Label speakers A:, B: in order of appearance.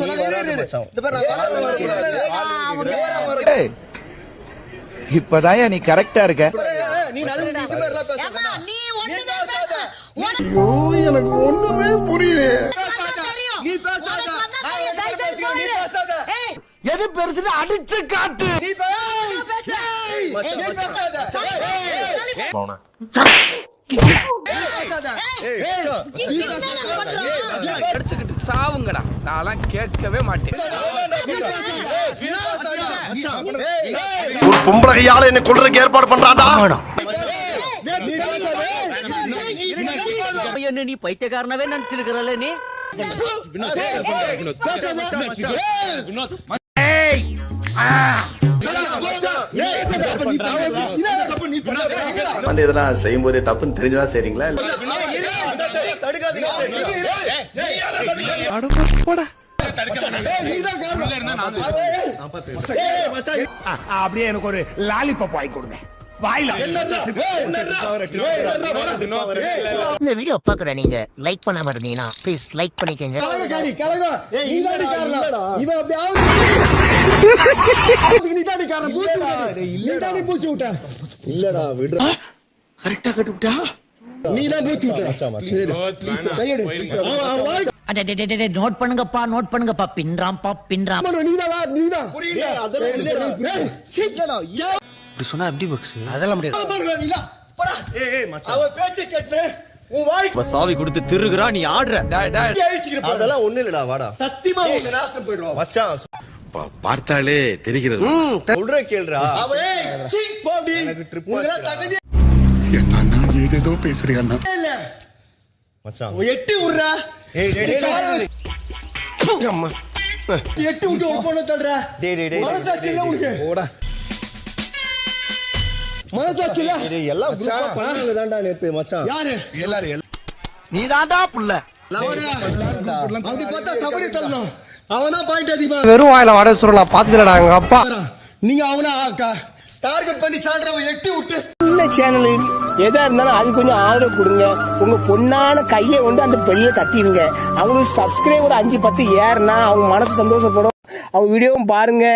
A: சொன்னாங்க,
B: இப்பதான்யா நீ கரெக்டா இருக்க
A: நீ எனக்கு ஒண்ணுமே புரியல. நீ பேசாத நீ
C: எது பெருசுன்னு அடிச்சு காட்டு
A: நீ பேசாத
B: அடிச்சுக்கிட்டு சாவுங்கடா நான்லாம் கேட்கவே மாட்டேன்
C: ஒரு பொம்பளையால என்ன கொல்றதுக்கு ஏற்பாடு பண்றாடா
D: என்ன நீ பைத்தியக்காரனவே நினைச்சிருக்கிறல்ல நீ
E: வந்து இதெல்லாம் செய்யும்போதே தப்புன்னு தெரிஞ்சுதான் செய்றீங்களா? இல்ல
C: அப்படியே எனக்கு ஒரு லாலிபப் வாங்கி கொடுங்க.
F: இந்த வீடியோ பாக்குற நீங்க லைக் பண்ணாம இருந்தீங்கன்னா ப்ளீஸ் லைக் பண்ணிக்கங்க.
A: காரணம். பூச்சி. நீதாண்டி பூச்சி விட்ட. நீதான் பூச்சி விட்ட. சரி. கையெடு.
F: நோட் பண்ணுங்கப்பா நோட் பண்ணுங்கப்பா பின்றாம்பா பின்றாம்.
D: இப்படி சொன்னா எப்படி பக்ஸ்
C: அதெல்லாம் முடியாது
A: பேச்சை கேட்டு
D: சாவி கொடுத்து திருகுறா நீ ஆடுற.
C: அதெல்லாம் ஒண்ணு இல்லடா வாடா
A: சத்தியமா உங்க
C: மச்சான்
E: பார்த்தாலே தெரிகிறது
C: சொல்ற கேளுடா
A: அவன் அப்படி. உனக்கெல்லாம் தகுதியே
E: ஏதேதோ பேசுறியா
A: இல்ல.
C: மச்சான்
A: அவன் எட்டி விடுறா.
C: ஏய் அம்மா
A: எட்டி விட்டு ஒரு பொண்ணை தள்ளுற.
C: டேய் டேய் டேய்
A: மனசாட்சி இல்ல உனக்கு?
C: போடா
A: மனசாட்சி இல்ல?
C: டேய் எல்லாம் குரூப்பா பண்ணாங்க தான்டா நேத்து மச்சான்
A: யாரு?
C: நீதான்டா புள்ள
A: அவனா? அப்படி பார்த்தா சபரி தள்ளணும். அவன்தான் point அதிகமா
C: வெறும் வாயில வட சுர நான் பாத்துலடா எங்க அப்பா.
A: நீங்க அவனா டார்கெட் பண்ணி சாடுறவன் எட்டி விட்டு.
G: சேனல் எதா இருந்தாலும் அது கொஞ்சம் ஆதரவு கொடுங்க. உங்க பொண்ணான கையை வந்து அந்த பெண்ணில தட்டிடுங்க. அவங்களுக்கு சப்ஸ்கிரைபர் அஞ்சு பத்து ஏறுனா அவங்க மனசு சந்தோஷப்படும். அவங்க வீடியோவும் பாருங்க.